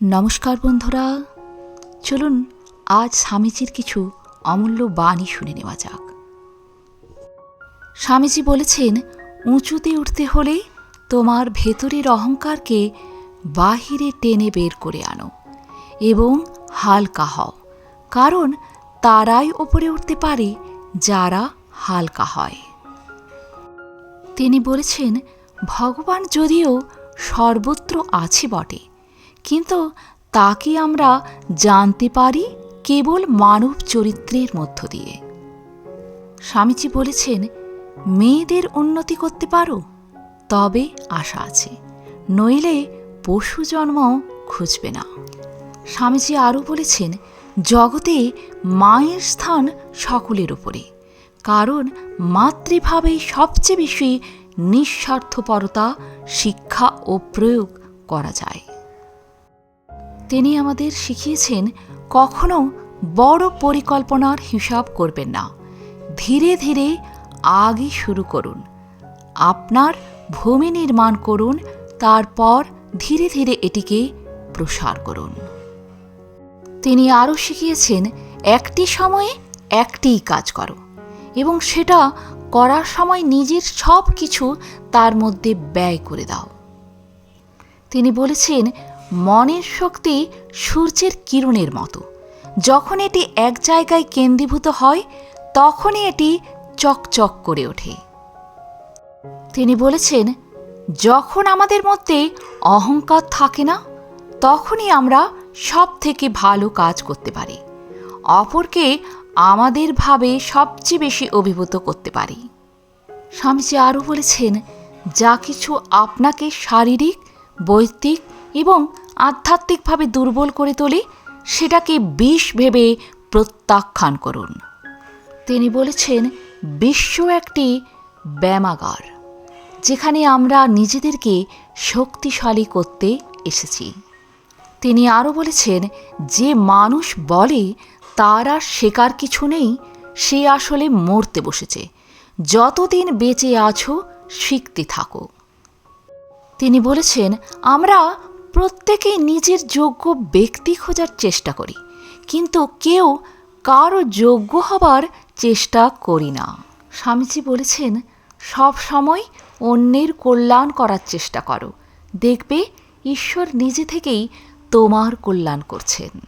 নমস্কার বন্ধুরা, চলুন আজ স্বামীজির কিছু অমূল্য বাণী শুনে নেওয়া যাক। স্বামীজি বলেছেন, উঁচুতে উঠতে হলে তোমার ভেতরের অহংকারকে বাহিরে টেনে বের করে আনো এবং হালকা হও, কারণ তারাই ওপরে উঠতে পারে যারা হালকা হয়। তিনি বলেছেন, ভগবান যদিও সর্বত্র আছে বটে কিন্তু তাকে আমরা জানতে পারি কেবল মানব চরিত্রের মধ্য দিয়ে। স্বামীজি বলেছেন, মেয়েদের উন্নতি করতে পারো, তবে আশা আছে, নইলে পশু জন্ম খুঁজবে না। স্বামীজি আরও বলেছেন, জগতে মায়ের স্থান সকলের উপরে, কারণ মাতৃভাবেই সবচেয়ে বেশি নিঃস্বার্থপরতা, শিক্ষা ও প্রয়োগ করা যায়। তিনি আমাদের শিখিয়েছেন কখনো বড় পরিকল্পনার হিসাব করবেন না। ধীরে ধীরে আগে শুরু করুন। আপনার ভূমি নির্মাণ করুন, তারপর ধীরে ধীরে এটিকে প্রসার করুন। তিনি আরও শিখিয়েছেন, একটি সময়ে একটিই কাজ করো এবং সেটা করার সময় নিজের সব কিছু তার মধ্যে ব্যয় করে দাও। তিনি বলেছেন মনের শক্তি সূর্যের কিরণের মতো। যখন এটি এক জায়গায় কেন্দ্রীভূত হয়, তখনই এটি চকচক করে ওঠে। তিনি বলেছেন, যখন আমাদের মধ্যে অহংকার থাকে না, তখনই আমরা সব থেকে ভালো কাজ করতে পারি। অপরকে আমাদের ভাবে সবচেয়ে বেশি অভিভূত করতে পারি। স্বামীজি আরও বলেছেন, যা কিছু আপনাকে শারীরিক, বৈদিক এবং আধ্যাত্মিকভাবে দুর্বল করে তোলে, সেটাকে বিষ ভেবে প্রত্যাখ্যান করুন। তিনি বলেছেন, বিশ্ব একটি ব্যামাগার যেখানে আমরা নিজেদেরকে শক্তিশালী করতে এসেছি। তিনি আরও বলেছেন, যে মানুষ বলে, তার আর শেখার কিছু নেই, সে আসলে মরতে বসেছে। যতদিন বেঁচে আছো, শিখতে থাকো। তিনি বলেছেন, আমরা প্রত্যেকেই নিজের যোগ্য ব্যক্তি খোঁজার চেষ্টা করি। কিন্তু কেউ কারও যোগ্য হবার চেষ্টা করি না। স্বামীজি বলেছেন, সব সময় অন্যের কল্যাণ করার চেষ্টা করো। দেখবে, ঈশ্বর নিজে থেকেই তোমার কল্যাণ করছেন।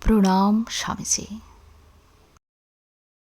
প্রণাম স্বামীজি।